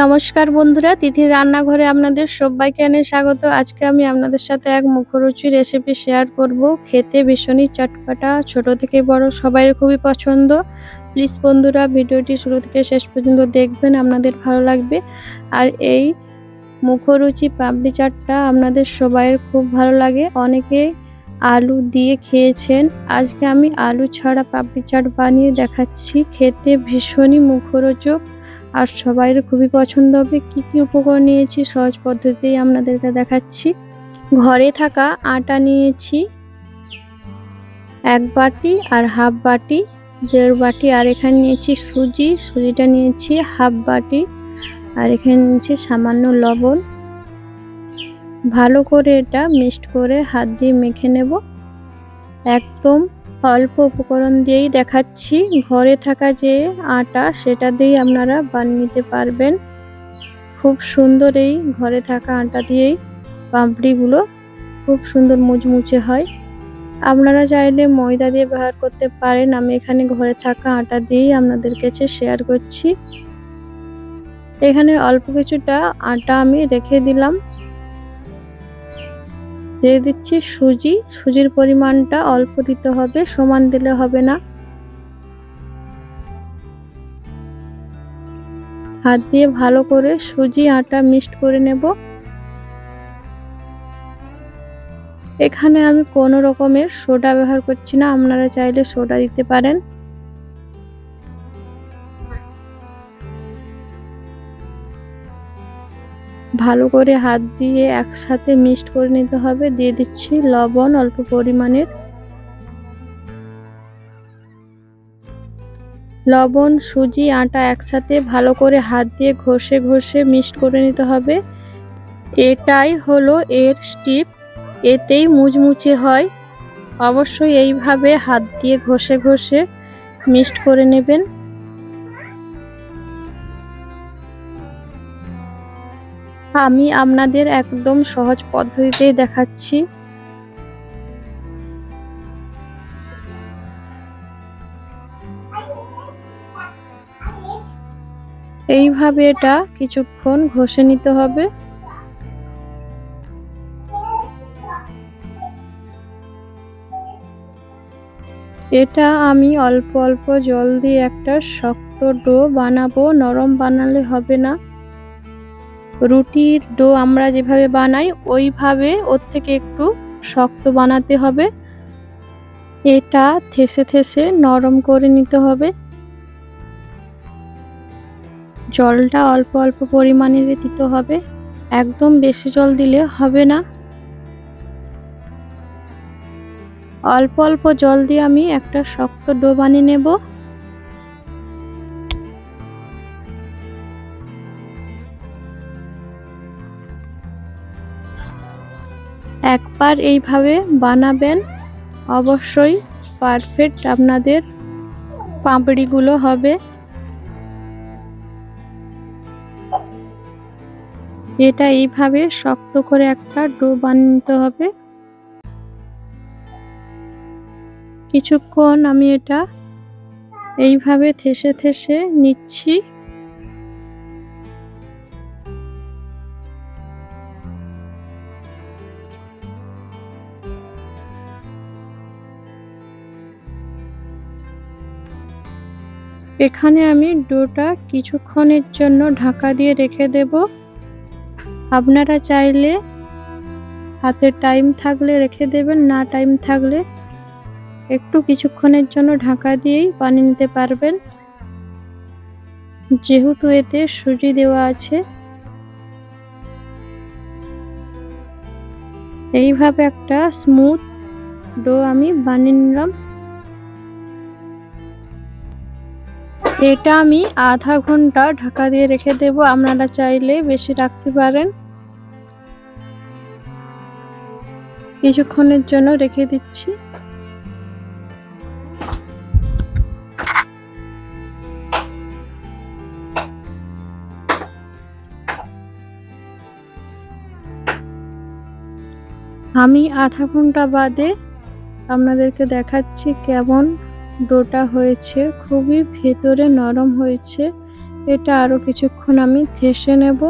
নমস্কার বন্ধুরা তিথির রান্নাঘরে আপনাদের সবাইকে এনে স্বাগত। আজকে আমি আপনাদের সাথে এক মুখরুচি রেসিপি শেয়ার করব। খেতে ভীষণই চটপাটা, ছোট থেকে বড় সবাই খুবই পছন্দ। প্লিজ বন্ধুরা, ভিডিওটি শুরু থেকে শেষ পর্যন্ত দেখবেন, আপনাদের ভালো লাগবে। আর এই মুখরুচি পাপড়ি চাটটা আপনাদের সবাইয়ের খুব ভালো লাগে। অনেকে আলু দিয়ে খেয়েছেন। আজকে আমি আলু ছাড়া পাপড়ি চাট বানিয়ে দেখাচ্ছি। খেতে ভীষণই মুখরোচক। আর সবাইয়ের খুবই পছন্দ হবে। কি কি উপকরণ নিয়েছি? সহজ পদ্ধতিতেই আপনাদেরকে দেখাচ্ছি। ঘরে থাকা আটা নিয়েছি, এক বাটি আর হাফ বাটি, দেড় বাটি, আর এখানে নিয়েছি সুজি। সুজিটা নিয়েছি হাফ বাটি, আর এখানে নিয়েছি সামান্য লবণ। ভালো করে এটা মিক্সড করে হাত দিয়ে মেখে নেব। একদম অল্প উপকরণ দিয়েই দেখাচ্ছি। ঘরে থাকা যে আটা, সেটা দিয়েই আপনারা বানিয়ে নিতে পারবেন। খুব সুন্দর এই ঘরে থাকা আটা দিয়েই পাপড়িগুলো খুব সুন্দর মুচমুচে হয়। আপনারা চাইলে ময়দা দিয়ে ব্যবহার করতে পারেন। আমি এখানে ঘরে থাকা আটা দিয়েই আপনাদের কাছে শেয়ার করছি। এখানে অল্প কিছুটা আটা আমি রেখে দিলাম। দিয়ে দিচ্ছি সুজি। সুজির পরিমাণটা অল্প দিতে হবে, সমান দিলে হবে না। হাত দিয়ে ভালো করে সুজি, আটা মিক্সড করে নেব। এখানে আমি কোনো রকমের সোডা ব্যবহার করছি না, আপনারা চাইলে সোডা দিতে পারেন। ভালো করে হাত দিয়ে একসাথে মিক্সড করে নিতে হবে। দিয়ে দিচ্ছি লবণ, অল্প পরিমাণের। লবণ, সুজি, আটা একসাথে ভালো করে হাত দিয়ে ঘষে ঘষে মিক্সড করে নিতে হবে। এটাই হলো এর স্টিপ। এতেই মুচমুচে হয়। অবশ্যই এইভাবে হাত দিয়ে ঘষে ঘষে মিক্সড করে নেবেন। আমি আপনাদের একদম সহজ পদ্ধতিতেই দেখাচ্ছি। এইভাবে এটা কিছুক্ষণ ঘষে নিতে হবে। এটা আমি অল্প অল্প জল দিয়ে একটা শক্ত ডো বানাবো। নরম বানালে হবে না। রুটির ডো আমরা যেভাবে বানাই, ওইভাবে ওর থেকে একটু শক্ত বানাতে হবে। এটা থেসে থেসে নরম করে নিতে হবে। জলটা অল্প অল্প পরিমাণে দিতে হবে। একদম বেশি জল দিলে হবে না। অল্প অল্প জল দিয়ে আমি একটা শক্ত ডো বানিয়ে নেব। একবার এইভাবে বানাবেন, অবশ্যই পারফেক্ট আপনাদের পাপড়িগুলো হবে। এটা এইভাবে শক্ত করে একটা ডো বানিয়ে হবে। কিছুক্ষণ আমি এটা এইভাবে থেসে থেসে নিচ্ছি। এখানে আমি ডোটা কিছুক্ষণের জন্য ঢাকা দিয়ে রেখে দেব। আপনারা চাইলে হাতে টাইম থাকলে রেখে দেবেন, না টাইম থাকলে একটু কিছুক্ষণের জন্য ঢাকা দিয়েই পানি নিতে পারবেন। যেহেতু এতে সুজি দেওয়া আছে। এইভাবে একটা স্মুথ ডো আমি বানিয়ে নিলাম। এটা আমি আধা ঘণ্টা ঢাকা দিয়ে রেখে দেব। আপনারা চাইলে বেশি রাখতে পারেন। কিছুক্ষণের জন্য রেখে দিচ্ছি। আমি আধা ঘণ্টা বাদে আপনাদেরকে দেখাচ্ছি কেমন ডোটা হয়েছে, খুবই ভেতরে নরম হয়েছে। এটা আরও কিছুক্ষণ আমি থেসে নেব।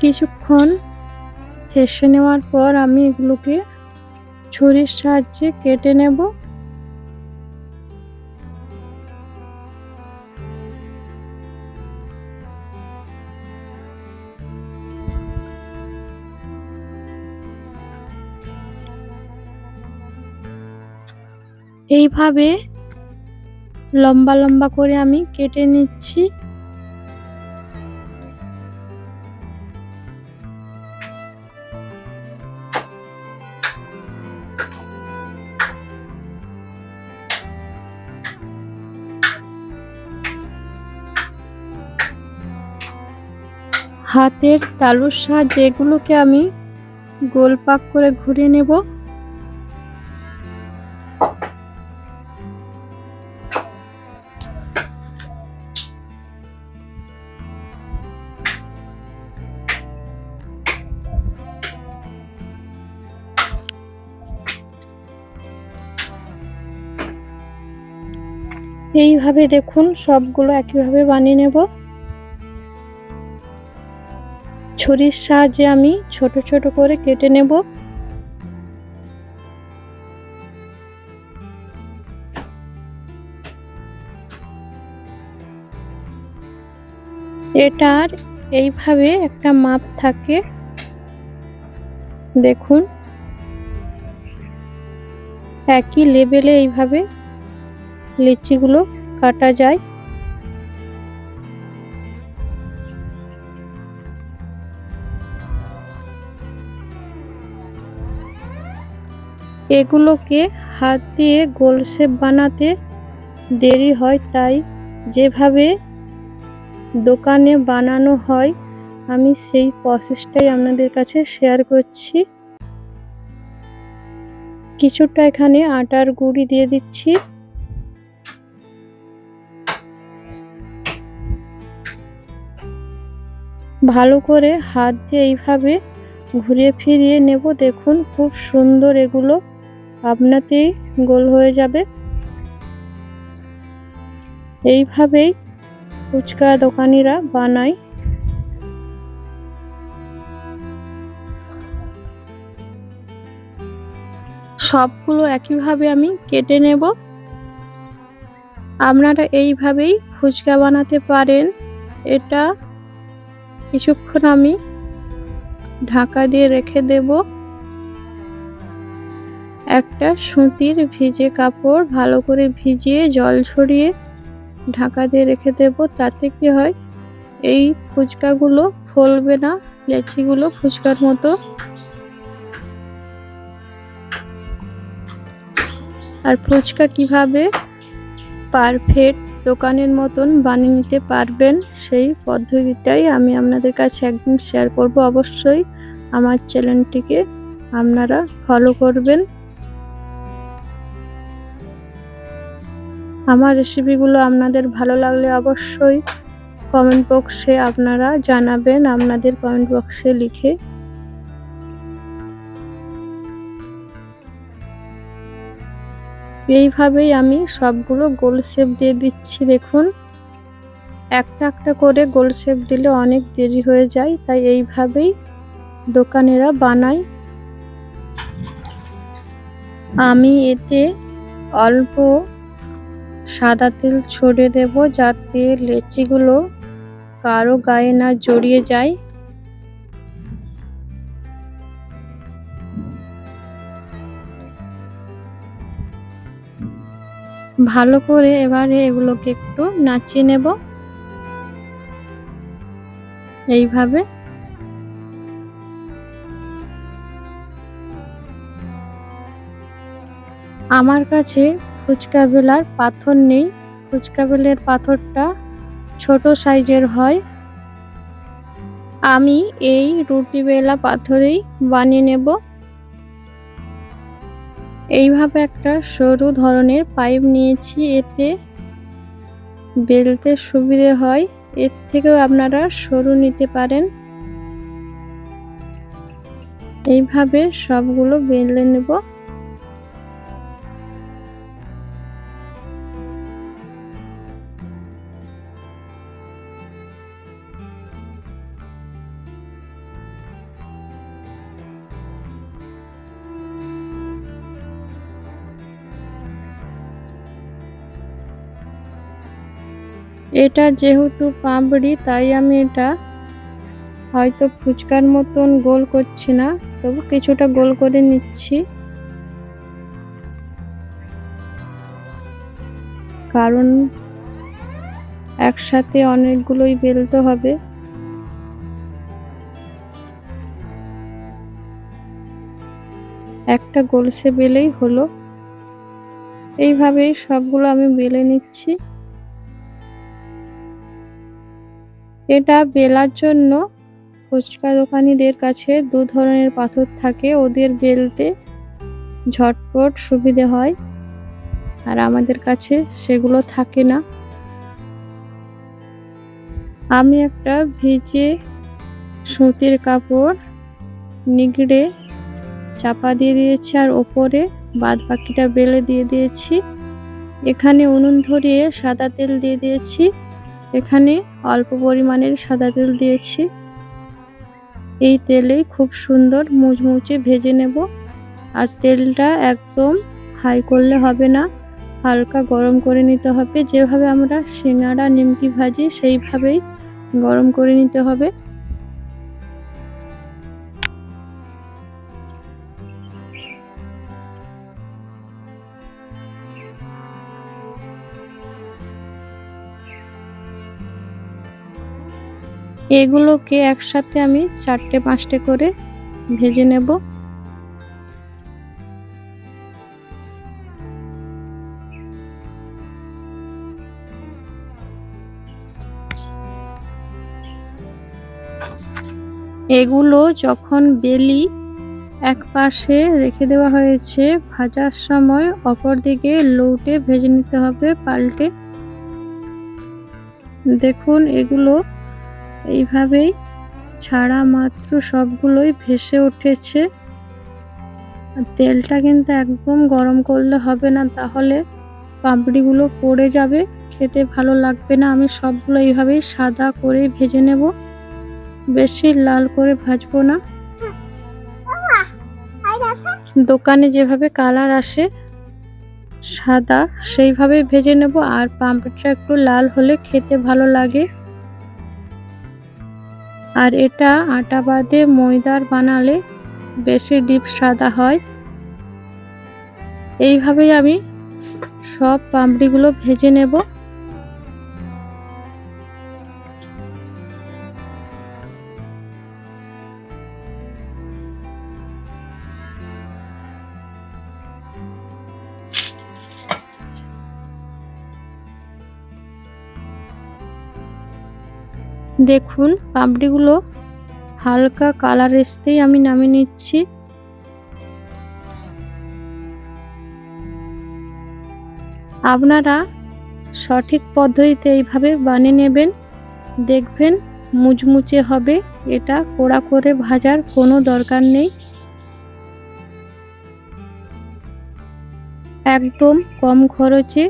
কিছুক্ষণ থেসে নেওয়ার পর আমি এগুলোকে ছুরির সাহায্যে কেটে নেব। এইভাবে লম্বা লম্বা করে আমি কেটে নিচ্ছি। হাতের তালুর সাহায্যে এগুলোকে আমি গোল পাক করে ঘুরিয়ে নেব। এইভাবে দেখুন, সবগুলো একইভাবে বানিয়ে নেব। ছুরির সাহায্যে আমি ছোট ছোট করে কেটে নেব। এটার এইভাবে একটা মাপ থাকে। দেখুন, একই লেভেলে এইভাবে লিচিগুলো কাটা যায়। এগুলোকে হাত দিয়ে গোল শেপ বানাতে দেরি হয়, তাই যেভাবে দোকানে বানানো হয়, আমি সেই প্রসেসটাই আপনাদের কাছে শেয়ার করছি। কিছুটা এখানে আটার গুঁড়ি দিয়ে দিচ্ছি। ভালো করে হাত দিয়ে এইভাবে ঘুরিয়ে ফিরিয়ে নেব। দেখুন, খুব সুন্দর এগুলো। আপনাতেই গোল হয়ে যাবে। এইভাবেই ফুচকা দোকানিরা বানায়। সবগুলো একইভাবে আমি কেটে নেব। আপনারা এইভাবেই ফুচকা বানাতে পারেন। এটা কিছুক্ষণ আমি ঢাকা দিয়ে রেখে দেব। একটা সুতির ভিজে কাপড় ভালো করে ভিজিয়ে জল ছড়িয়ে ঢাকা দিয়ে রেখে দেব। তাতে কি হয়, এই ফুচকাগুলো ফলবে না, লেচিগুলো ফুচকার মতো। আর ফুচকা কীভাবে পারফেক্ট দোকানের মতন বানিয়ে নিতে পারবেন, সেই পদ্ধতিটাই আমি আপনাদের কাছে একদিন শেয়ার করব। অবশ্যই আমার চ্যানেলটিকে আপনারা ফলো করবেন। আমার রেসিপিগুলো আপনাদের ভালো লাগলে অবশ্যই কমেন্ট বক্সে আপনারা জানাবেন, আপনাদের কমেন্ট বক্সে লিখে এইভাবেই আমি সবগুলো গোল শেপ দিয়ে দিচ্ছি, দেখুন। একটা একটা করে গোল শেপ দিলে অনেক দেরি হয়ে যায়, তাই এইভাবেই দোকানেরা বানায়। আমি এতে অল্প সাদা তেল ছড়িয়ে দেব, যাতে লেচিগুলো কারও গায়ে না জড়িয়ে যায়। ভালো করে এবারে এগুলোকে একটু নাচিয়ে নেব। এইভাবে। আমার কাছে ফুচকা বেলার পাথর নেই। ফুচকা বেলের পাথরটা ছোট সাইজের হয়। আমি এই রুটি বেলা পাথরেই বানিয়ে নেব। এইভাবে একটা সরু ধরনের পাইপ নিয়েছি, এতে বেলতে সুবিধে হয়। এর থেকেও আপনারা সরু নিতে পারেন। এইভাবে সবগুলো বেলে নেব। এটা যেহেতু পাঁপড়ি তাই আমি এটা হয়তো ফুচকার মতন গোল করছি না, তবু কিছুটা গোল করে নিচ্ছি। কারণ একসাথে অনেকগুলোই বেলতে হবে। একটা গোলসে বেলেই হলো। এইভাবেই সবগুলো আমি বেলে নিচ্ছি। এটা বেলার জন্য ফুচকা দোকানিদের কাছে দু ধরনের পাথর থাকে। ওদের বেলতে ঝটপট সুবিধে হয় আর আমাদের কাছে সেগুলো থাকে না। আমি একটা ভিজে সুতির কাপড় নিগড়ে চাপা দিয়ে দিয়েছি আর ওপরে বাদ বাকিটা বেলে দিয়ে দিয়েছি। এখানে উনুন ধরিয়ে সাদা তেল দিয়ে দিয়েছি। এখানে অল্প পরিমাণের সাদা তেল দিয়েছি। এই তেলে খুব সুন্দর মুচমুচে ভেজে নেব। আর তেলটা একদম হাই করলে হবে না, হালকা গরম করে নিতে হবে। যেভাবে আমরা সিঙাড়া নিমকি ভাজি সেইভাবেই গরম করে নিতে হবে। এগুলোকে একসাথে আমি চারটে পাঁচটে করে ভেজে নেব। এগুলো যখন বেলি এক পাশে রেখে দেওয়া হয়েছে, ভাজার সময় অপর দিকে লৌটে ভেজে নিতে হবে, পাল্টে। দেখুন, এগুলো এইভাবেই ছাড়া মাত্র সবগুলোই ভেসে উঠেছে। তেলটা কিন্তু একদম গরম করলে হবে না, তাহলে পাপড়িগুলো পড়ে যাবে। খেতে ভালো লাগবে না, আমি সবগুলো এইভাবেই সাদা করে ভেজে নেব। বেশি লাল করে ভাজবো না। দোকানে যেভাবে কালার আসে, সাদা সেইভাবে ভেজে নেব। আর পাম্পটা একটু লাল হলে খেতে ভালো লাগে। আর এটা আটা বাদে ময়দার বানালে বেশি ডিপ সাদা হয়। এইভাবেই আমি সব পামড়িগুলো ভেজে নেব। দেখুন, পাপড়িগুলো হালকা কালার আসতেই আমি নামিয়ে নিচ্ছি। আপনারা সঠিক পদ্ধতিতে এইভাবে বানিয়ে নেবেন। দেখবেন মুচমুচে হবে, এটা কোড়া করে ভাজার কোনো দরকার নেই। একদম কম খরচে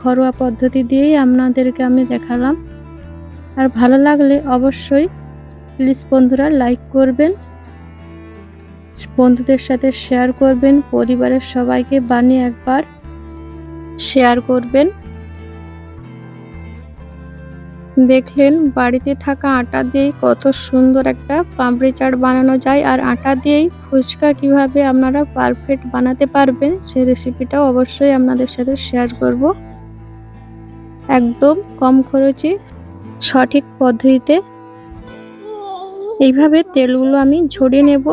ঘরোয়া পদ্ধতি দিয়েই আপনাদেরকে আমি দেখালাম। আর ভালো লাগলে অবশ্যই প্লিজ বন্ধুরা লাইক করবেন, বন্ধুদের সাথে শেয়ার করবেন, পরিবারের সবাইকে বানিয়ে একবার শেয়ার করবেন। দেখলেন বাড়িতে থাকা আটা দিয়েই কত সুন্দর একটা পাপড়ি চাট বানানো যায় আর আটা দিয়েই ফুচকা কীভাবে আপনারা পারফেক্ট বানাতে পারবেন সেই রেসিপিটাও অবশ্যই আপনাদের সাথে শেয়ার করব। একদম কম খরচে সঠিক পদ্ধতিতে? এইভাবে তেলগুলো আমি ঝরিয়ে নেব।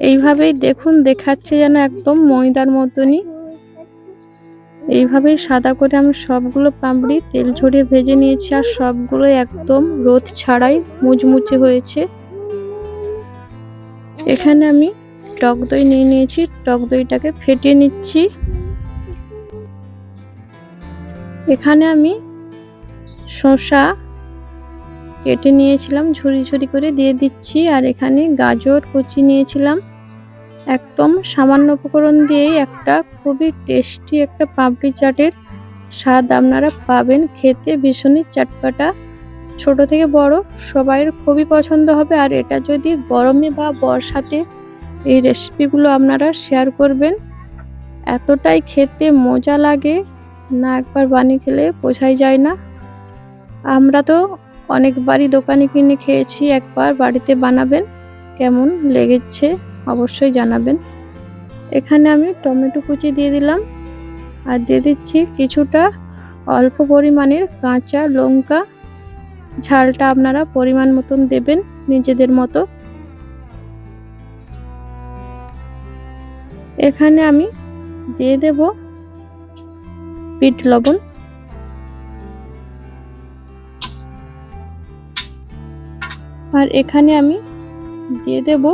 এইভাবেই দেখুন, দেখাচ্ছে যেন একদম ময়দার মতনই। এইভাবেই সাদা করে আমি সবগুলো পাপড়ি তেল ঝরিয়ে ভেজে নিয়েছি আর সবগুলো একদম রোদ ছাড়াই মুচমুচে হয়েছে। এখানে আমি টক দই নিয়ে নিয়েছি, টক দইটাকে ফেটিয়ে নিচ্ছি। এখানে আমি শসা কেটে নিয়েছিলাম ঝুরি ঝুরি করে দিয়ে দিচ্ছি। আর এখানে গাজর কুচি নিয়েছিলাম। একদম সামান্য উপকরণ দিয়েই একটা খুবই টেস্টি একটা পাপড়ি চাটের স্বাদ আপনারা পাবেন। খেতে ভীষণই চাটপাটা। ছোট থেকে বড়, সবাইয়ের খুবই পছন্দ হবে। আর এটা যদি গরমে বা বর্ষাতে এই রেসিপিগুলো আপনারা শেয়ার করবেন, এতটাই খেতে মজা লাগে। না একবার বানিয়ে খেলে বোঝাই যায় না। আমরা তো অনেকবারই দোকানে কিনে খেয়েছি, একবার বাড়িতে বানাবেন। কেমন লেগেছে অবশ্যই জানাবেন। এখানে আমি টমেটো কুচি দিয়ে দিলাম আর দিয়ে দিচ্ছি কিছুটা অল্প পরিমাণের কাঁচা লঙ্কা। ঝালটা আপনারা পরিমাণ মতন দেবেন নিজেদের মতো। এখানে আমি দিয়ে দেব পিঠ লবণ। আর এখানে আমি দিয়ে দেব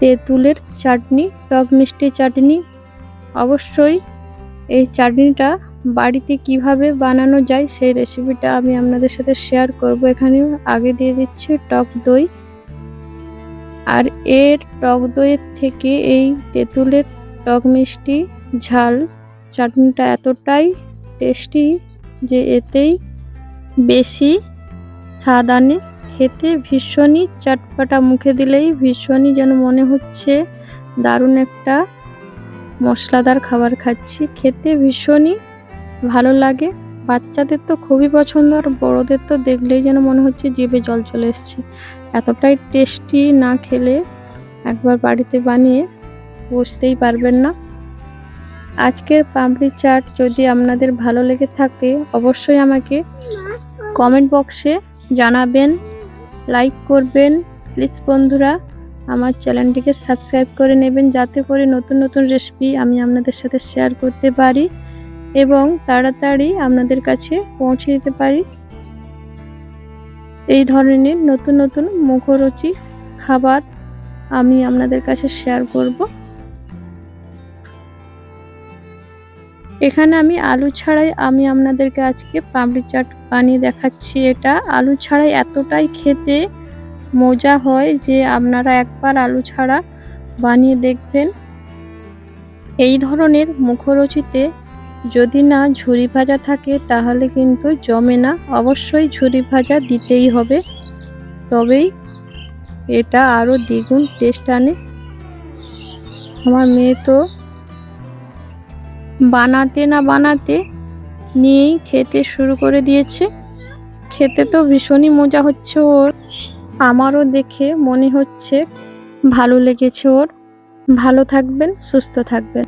তেঁতুলের চাটনি, টক মিষ্টি চাটনি। অবশ্যই এই চাটনিটা বাড়িতে কীভাবে বানানো যায় সেই রেসিপিটা আমি আপনাদের সাথে শেয়ার করব। এখানে আগে দিয়ে দিচ্ছি টক দই। আর এর টক দইয়ের থেকে এই তেঁতুলের টক মিষ্টি, ঝাল চাটনিটা এতটাই টেস্টি যে এতেই বেশি স্বাদ আনে খেতে ভীষণই চটপাটা মুখে দিলেই ভীষণই যেন মনে হচ্ছে দারুণ একটা মশলাদার খাবার খাচ্ছি। খেতে ভীষণই ভালো লাগে। বাচ্চাদের তো খুবই পছন্দ আর বড়োদের তো দেখলেই যেন মনে হচ্ছে জিভে জল চলে এসছে। এতটাই টেস্টি না খেলে একবার বাড়িতে বানিয়ে বুঝতেই পারবেন না। আজকের পাপড়ি চাট যদি আপনাদের ভালো লেগে থাকে, অবশ্যই আমাকে কমেন্ট বক্সে জানাবেন, লাইক করবেন। প্লিজ বন্ধুরা, আমার চ্যানেলটিকে সাবস্ক্রাইব করে নেবেন, যাতে করে নতুন নতুন রেসিপি আমি আপনাদের সাথে শেয়ার করতে পারি এবং তাড়াতাড়ি আপনাদের কাছে পৌঁছে দিতে পারি। এই ধরনের নতুন নতুন মুখরুচি খাবার আমি আপনাদের কাছে শেয়ার করব। এখানে আমি আলু ছাড়াই আমি আপনাদেরকে আজকে পাপড়ি চাট বানিয়ে দেখাচ্ছি এটা। আলু ছাড়াই এতটাই খেতে মজা হয় যে আপনারা একবার আলু ছাড়া বানিয়ে দেখবেন। এই ধরনের মুখরোচিতে যদি না ঝুরি ভাজা থাকে তাহলে কিন্তু জমে না। অবশ্যই ঝুরি ভাজা দিতেই হবে। তবেই এটা আরও দ্বিগুণ টেস্ট আনে। আমার মেয়ে তো বানাতে না বানাতে নিয়েই খেতে শুরু করে দিয়েছে। খেতে তো ভীষণই মজা হচ্ছে ওর। আমারও দেখে মনে হচ্ছে ভালো লেগেছে ওর। ভালো থাকবেন, সুস্থ থাকবেন।